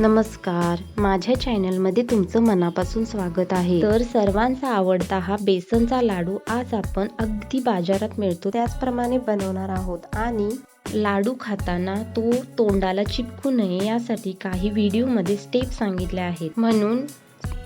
नमस्कार. माझ्या चॅनलमध्ये तुमचं मनापासून स्वागत आहे. तर सर्वांचा आवडता हा बेसनचा लाडू आज आपण अगदी बाजारात मिळतो त्याचप्रमाणे बनवणार आहोत. आणि लाडू खाताना तो तोंडाला चिपकू नये यासाठी काही व्हिडिओमध्ये स्टेप सांगितल्या आहेत. म्हणून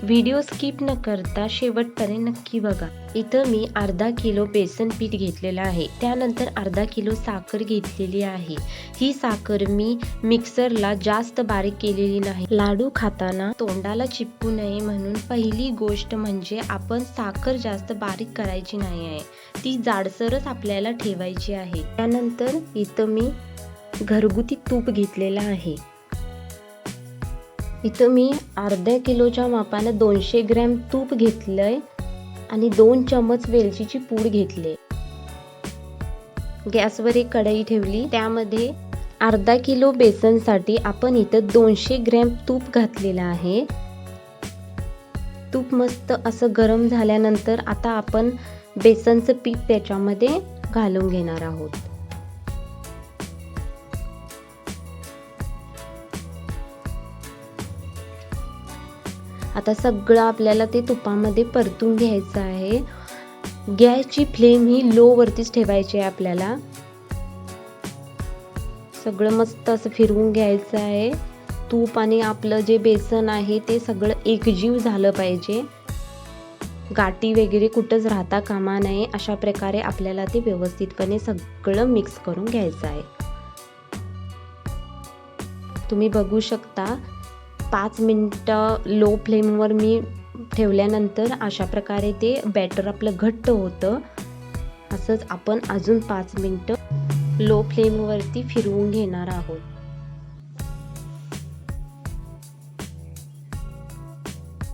व्हिडिओ स्किप न करता शेवटपर्यंत नक्की बघा. इथं मी अर्धा किलो बेसन पीठ घेतलेलं आहे. त्यानंतर अर्धा किलो साखर घेतलेली आहे. ही साखर मी मिक्सरला जास्त बारीक केलेली नाही. लाडू खाताना तोंडाला चिपकू नये म्हणून पहिली गोष्ट म्हणजे आपण साखर जास्त बारीक करायची नाही आहे. ती जाडसरच आपल्याला ठेवायची आहे. त्यानंतर इथं मी घरगुती तूप घेतलेलं आहे. इथं मी अर्ध्या किलोच्या मापानं दोनशे ग्रॅम तूप घेतलं आहे आणि दोन चमच वेलचीची पूड घेतले गॅसवर एक कढई ठेवली. त्यामध्ये अर्धा किलो बेसनसाठी आपण इथं दोनशे ग्रॅम तूप घातलेलं आहे. तूप मस्त असं गरम झाल्यानंतर आता आपण बेसनचं पीठ त्याच्यामध्ये घालून घेणार आहोत. आता सगळं आपल्याला ते तुपामध्ये परतून घ्यायचं आहे. गॅसची फ्लेम ही लो वरतीच ठेवायची आहे आपल्याला. सगळं मस्त असं फिरवून घ्यायचं आहे. तूप आणि आपलं जे बेसन आहे ते सगळं एकजीव झालं पाहिजे. गाठी वगैरे कुठंच राहता कामा नये अशा प्रकारे आपल्याला ते व्यवस्थितपणे सगळं मिक्स करून घ्यायचं आहे. तुम्ही बघू शकता पाच मिनटं लो फ्लेमवर मी ठेवल्यानंतर अशा प्रकारे ते बॅटर आपलं घट्ट होतं. असंच आपण अजून पाच मिनटं लो फ्लेमवरती फिरवून घेणार आहोत.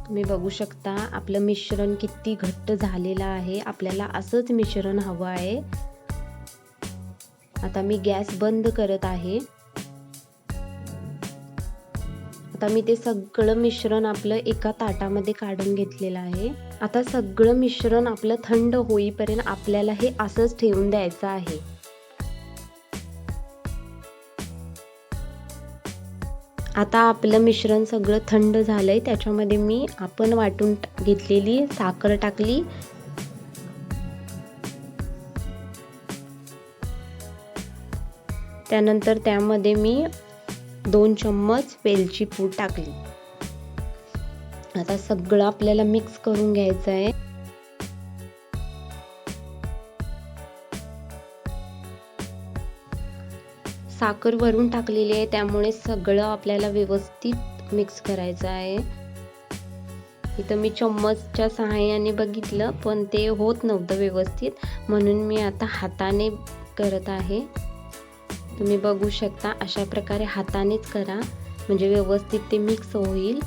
तुम्ही बघू शकता आपलं मिश्रण किती घट्ट झालेलं आहे. आपल्याला असंच मिश्रण हवं आहे. आता मी गॅस बंद करत आहे. आता मी ते सगळं मिश्रण आपलं एका ताटामध्ये काढून घेतलेलं आहे. आता सगळं मिश्रण आपलं थंड होईपर्यंत आपल्याला हे असंच ठेवून द्यायचं आहे. आता आपलं मिश्रण सगळं थंड झालंय त्याच्यामध्ये मी आपण वाटून घेतलेली साखर टाकली. त्यानंतर त्यामध्ये मी दोन चम्मच वेलची पूड टाकली. आता सगळं आपल्याला मिक्स करून घ्यायचं आहे. साखर वरून टाकलेली आहे त्यामुळे सगळं आपल्याला व्यवस्थित मिक्स करायचं आहे. इथं मी चम्मचच्या सहाय्याने बघितलं पण ते होत नव्हतं व्यवस्थित. म्हणून मी आता हाताने करत आहे. तुम्ही बघू शकता अशा प्रकारे हातानेच करा. म्हणजे व्यवस्थित ते मिक्स होईल.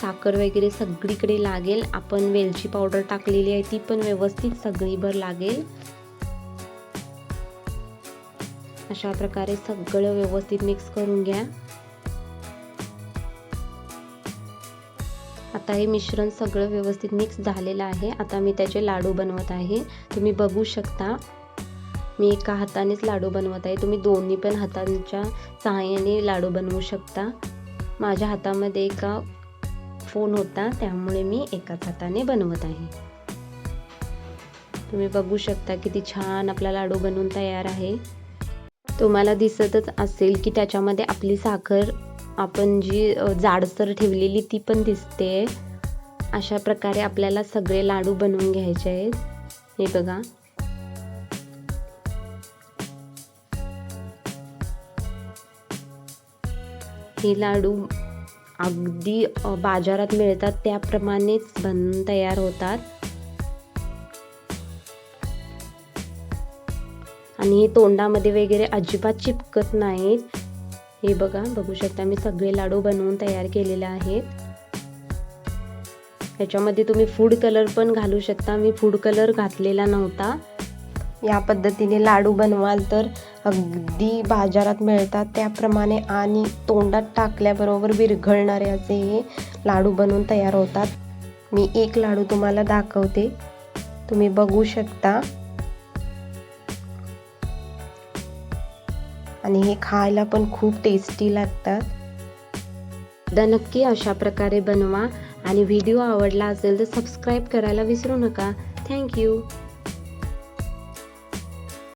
साखर वगैरे सगळीकडे लागेल. आपण वेलची पावडर टाकलेली आहे ती पण व्यवस्थित सगळीभर लागेल. अशा प्रकारे सगळं व्यवस्थित मिक्स करून घ्या. आता हे मिश्रण सगळं व्यवस्थित मिक्स झालेलं आहे. आता मी त्याचे लाडू बनवत आहे. तुम्ही बघू शकता. मी एका हातानेच लाडू बनवत आहे. तुम्ही दोन्ही पण हातांच्या सहाय्याने लाडू बनवू शकता. माझ्या हातामध्ये एका फोन होता त्यामुळे मी एकाच हाताने बनवत आहे. तुम्ही बघू शकता किती छान आपला लाडू बनवून तयार आहे. तुम्हाला दिसतच असेल की त्याच्यामध्ये आपली साखर आपण जी जाडसर ठेवलेली ती पण दिसते अशा प्रकारे आपल्याला सगळे लाडू बनवून घ्यायचे आहेत. हे बघा. हे लाडू अगदी बाजारात मिळतात. त्याप्रमाणेच बनून तयार होतात. आणि हे तोंडामध्ये वगैरे अजिबात चिपकत नाहीत. हे बघा बघू शकता मी सगळे लाडू बनवून तयार केलेले आहेत. ह्याच्यामध्ये तुम्ही फूड कलर पण घालू शकता. मी फूड कलर घातलेला नव्हता. या पद्धतीने लाडू बनवाल तर अगदी बाजारात मिळतात. त्याप्रमाणे आणि तोंडात टाकल्याबरोबर विरघळणारे असे हे लाडू बनवून तयार होतात. मी एक लाडू तुम्हाला दाखवते. तुम्ही बघू शकता. आणि हे खायला पण खूप टेस्टी लागतात. तर नक्की अशा प्रकारे बनवा. आणि व्हिडिओ आवडला असेल तर सबस्क्राईब करायला विसरू नका. थँक्यू